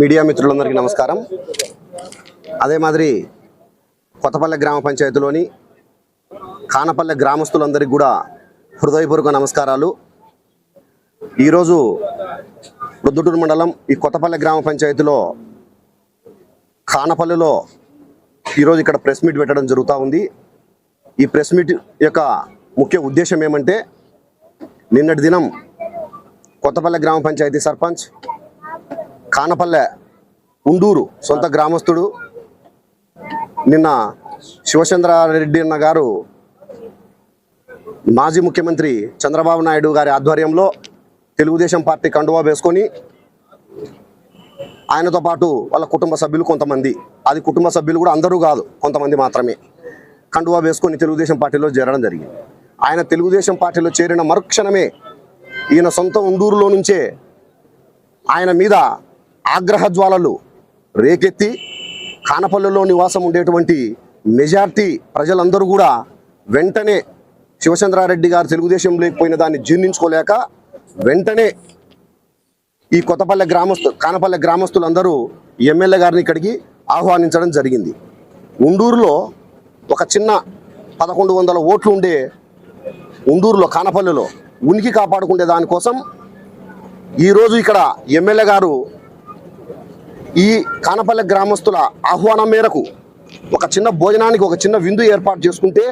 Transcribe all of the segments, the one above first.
Media మిత్రులందరికీ నమస్కారం. అదే మాదిరి కొత్తపల్లె గ్రామ పంచాయతీలోని కానపల్లె గ్రామస్తులందరికీ కూడా హృదయపూర్వక నమస్కారాలు. ఈరోజు రుద్దుటూరు మండలం ఈ కొత్తపల్లె గ్రామ పంచాయతీలో కానపల్లెలో ఈరోజు ఇక్కడ ప్రెస్ మీట్ పెట్టడం జరుగుతూ ఉంది. ఈ ప్రెస్ మీట్ యొక్క ముఖ్య ఉద్దేశం ఏమంటే నిన్నటి దినం కొత్తపల్లె గ్రామ పంచాయతీ సర్పంచ్ కానపల్లె ఉండూరు సొంత గ్రామస్తుడు నిన్న శివచంద్రారెడ్డి అన్న గారు మాజీ ముఖ్యమంత్రి చంద్రబాబు నాయుడు గారి ఆధ్వర్యంలో తెలుగుదేశం పార్టీ కండువా వేసుకొని ఆయనతో పాటు వాళ్ళ కుటుంబ సభ్యులు కొంతమంది. అది కుటుంబ సభ్యులు కూడా అందరూ కాదు కొంతమంది మాత్రమే. కండువా వేసుకొని తెలుగుదేశం పార్టీలో చేరడం జరిగింది. ఆయన తెలుగుదేశం పార్టీలో చేరిన మరుక్షణమే ఈయన సొంత ఉండూరులో నుంచే ఆయన మీద ఆగ్రహ జ్వాలలు రేకెత్తి కానపల్లెలో నివాసం ఉండేటువంటి మెజార్టీ ప్రజలందరూ కూడా వెంటనే శివచంద్రారెడ్డి గారు తెలుగుదేశం లేకపోయిన దాన్ని జీర్ణించుకోలేక వెంటనే ఈ కొత్తపల్లె గ్రామస్తు కానపల్లె గ్రామస్తులందరూ ఎమ్మెల్యే గారిని ఇక్కడికి ఆహ్వానించడం జరిగింది. ఉండూరులో ఒక చిన్న పదకొండు వందల ఓట్లు ఉండే ఉండూరులో కానపల్లెలో ఉనికి కాపాడుకునే దానికోసం ఈరోజు ఇక్కడ ఎమ్మెల్యే గారు ఈ కానపల్లె గ్రామస్తుల ఆహ్వానం మేరకు ఒక చిన్న భోజనానికి ఒక చిన్న విందు ఏర్పాటు చేసుకుంటే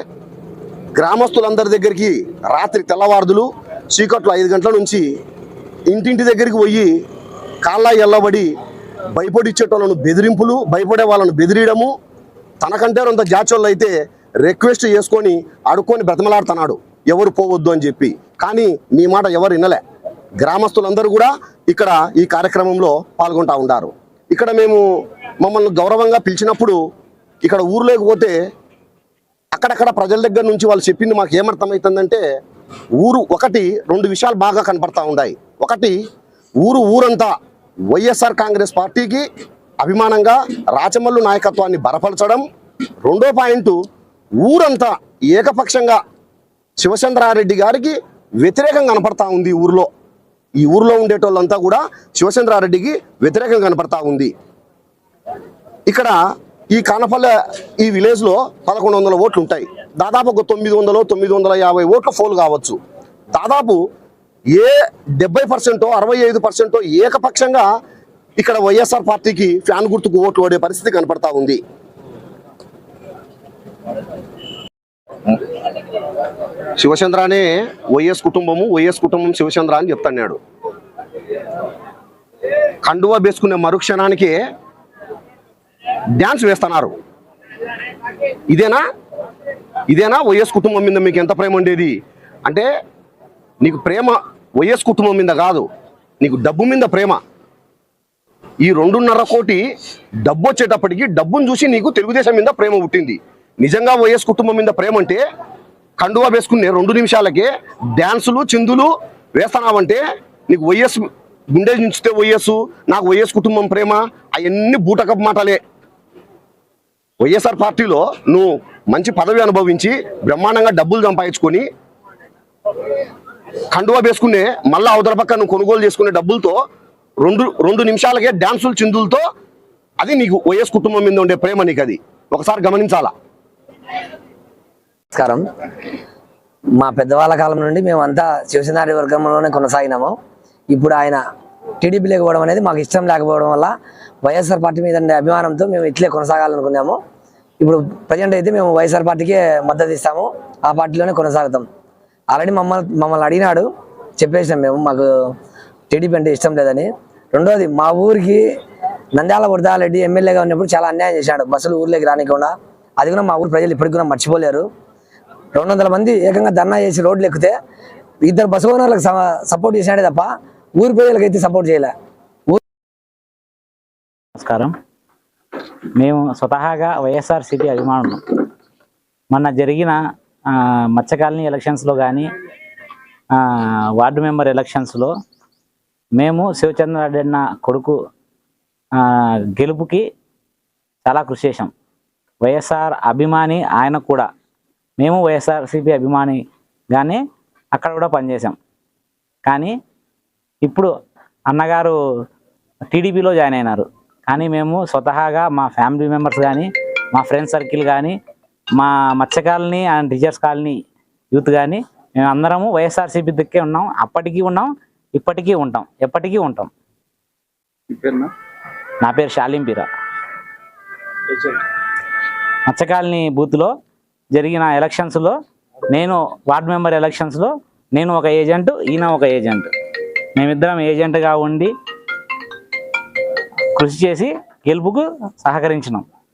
గ్రామస్తులందరి దగ్గరికి రాత్రి తెల్లవారుదులు చీకట్లు ఐదు గంటల నుంచి ఇంటింటి దగ్గరికి పోయి కాళ్ళ ఎల్లబడి భయపడిచ్చేటోళ్ళను బెదిరింపులు భయపడే వాళ్ళను బెదిరియడము. తనకంటే రొంత జాచోళ్ళు అయితే రిక్వెస్ట్ చేసుకొని అడుక్కొని బ్రతమలాడుతున్నాడు. ఎవరు పోవద్దు అని చెప్పి. కానీ నీ మాట ఎవరు వినలే. గ్రామస్తులందరూ కూడా ఇక్కడ ఈ కార్యక్రమంలో పాల్గొంటా ఉన్నారు. ఇక్కడ మేము మమ్మల్ని గౌరవంగా పిలిచినప్పుడు ఇక్కడ ఊర్లోకి పోతే అక్కడక్కడ ప్రజల దగ్గర నుంచి వాళ్ళు చెప్పింది మాకు ఏమర్థమవుతుందంటే ఊరు ఒకటి రెండు విషయాలు బాగా కనపడతా ఉన్నాయి. ఒకటి ఊరు ఊరంతా వైఎస్ఆర్ కాంగ్రెస్ పార్టీకి అభిమానంగా రాచమల్లు నాయకత్వాన్ని బలపరచడం. రెండో పాయింట్ ఊరంతా ఏకపక్షంగా శివచంద్రారెడ్డి గారికి వ్యతిరేకంగా కనపడతా ఉంది ఈ ఊరిలో. ఈ ఊర్లో ఉండేటోళ్ళంతా కూడా శివచంద్రారెడ్డికి వ్యతిరేకంగా కనపడతా ఉంది. ఇక్కడ ఈ కానపల్లె ఈ విలేజ్లో పదకొండు వందల ఓట్లు ఉంటాయి దాదాపు ఒక తొమ్మిది వందలు తొమ్మిది వందల యాభై ఓట్లు ఫోల్ కావచ్చు. దాదాపు ఏ డెబ్బై పర్సెంటో అరవై ఐదు పర్సెంటో ఏకపక్షంగా ఇక్కడ వైఎస్ఆర్ పార్టీకి ఫ్యాన్ గుర్తుకు ఓట్లు పడే పరిస్థితి కనపడతా ఉంది. శివచంద్ర అనే వైఎస్ కుటుంబము వైఎస్ కుటుంబం శివచంద్ర అని చెప్తున్నాడు. కండువా వేసుకునే మరుక్షణానికి డ్యాన్స్ వేస్తున్నారు. ఇదేనా? ఇదేనా? వైఎస్ కుటుంబం మీద మీకు ఎంత ప్రేమ ఉండేది? అంటే నీకు ప్రేమ వైఎస్ కుటుంబం మీద కాదు నీకు డబ్బు మీద ప్రేమ. ఈ రెండున్నర కోటి డబ్బు వచ్చేటప్పటికి డబ్బును చూసి నీకు తెలుగుదేశం మీద ప్రేమ పుట్టింది. నిజంగా వైఎస్ కుటుంబం మీద ప్రేమ అంటే కండువా వేసుకునే రెండు నిమిషాలకే డ్యాన్సులు చిందులు వేస్తున్నావంటే నీకు వైఎస్ గుండె నుంచితే వైఎస్ నాకు వైఎస్ కుటుంబం ప్రేమ అవన్నీ బూటకపు మాటలే. వైఎస్ఆర్ పార్టీలో నువ్వు మంచి పదవి అనుభవించి బ్రహ్మాండంగా డబ్బులు సంపాదించుకొని కండువా వేసుకునే మళ్ళా అవతల పక్క నువ్వు కొనుగోలు చేసుకునే డబ్బులతో రెండు రెండు నిమిషాలకే డ్యాన్సులు చిందులతో అది నీకు వైఎస్ కుటుంబం మీద ఉండే ప్రేమ నీకు అది ఒకసారి గమనించాలా? నమస్కారం. మా పెద్దవాళ్ళ కాలం నుండి మేమంతా శివసేనారి వర్గంలోనే కొనసాగినాము. ఇప్పుడు ఆయన టీడీపీ లేకపోవడం అనేది మాకు ఇష్టం లేకపోవడం వల్ల వైఎస్ఆర్ పార్టీ మీద అభిమానంతో మేము ఇట్లే కొనసాగాలనుకున్నాము. ఇప్పుడు ప్రజెంట్ అయితే మేము వైఎస్ఆర్ పార్టీకే మద్దతు ఇస్తాము. ఆ పార్టీలోనే కొనసాగుతాం. ఆల్రెడీ మమ్మల్ని మమ్మల్ని అడిగినాడు. చెప్పేసినాం మేము మాకు టీడీపీ అంటే ఇష్టం లేదని. రెండోది మా ఊరికి నంద్యాల వరదారెడ్డి ఎమ్మెల్యేగా ఉన్నప్పుడు చాలా అన్యాయం చేశాడు. బస్సులు ఊర్లోకి రానికుండా అది కూడా మా ఊరు ప్రజలు ఇప్పటికి కూడా మర్చిపోలేరు. రెండు వందల మంది ఏకంగా ధర్నా చేసి రోడ్లు ఎక్కితే ఇద్దరు బస్సు ఓనర్లకు సపోర్ట్ చేశాడే తప్ప ఊరి ప్రజలకు అయితే సపోర్ట్ చేయలే. నమస్కారం. మేము స్వతహాగా వైఎస్ఆర్సీపీ అభిమానులు. మొన్న జరిగిన మత్స్యకాలనీ ఎలక్షన్స్లో కానీ వార్డు మెంబర్ ఎలక్షన్స్లో మేము శివచంద్రారెడ్డి అన్న కొడుకు గెలుపుకి చాలా కృషి చేశాం. వైఎస్ఆర్ అభిమాని ఆయన కూడా. మేము వైఎస్ఆర్సీపీ అభిమానిగానే అక్కడ కూడా పనిచేసాం కానీ ఇప్పుడు అన్నగారు టీడీపీలో జాయిన్ అయినారు. కానీ మేము స్వతహాగా మా ఫ్యామిలీ మెంబర్స్ కానీ మా ఫ్రెండ్స్ సర్కిల్ కానీ మా మత్స్య colony and teachers colony youth కానీ మేము అందరము వైఎస్ఆర్సీపీ దిక్కే ఉన్నాం. అప్పటికీ ఉన్నాం ఇప్పటికీ ఉంటాం ఎప్పటికీ ఉంటాం. నా పేరు షాలింపీరా మత్స్యకాలనీ బూత్లో జరిగిన ఎలక్షన్స్లో నేను వార్డ్ మెంబర్ ఎలక్షన్స్లో నేను ఒక ఏజెంట్ ఈయన ఒక ఏజెంట్. మేమిద్దరం ఏజెంట్గా ఉండి కృషి చేసి గెలుపుకు సహకరించినాం.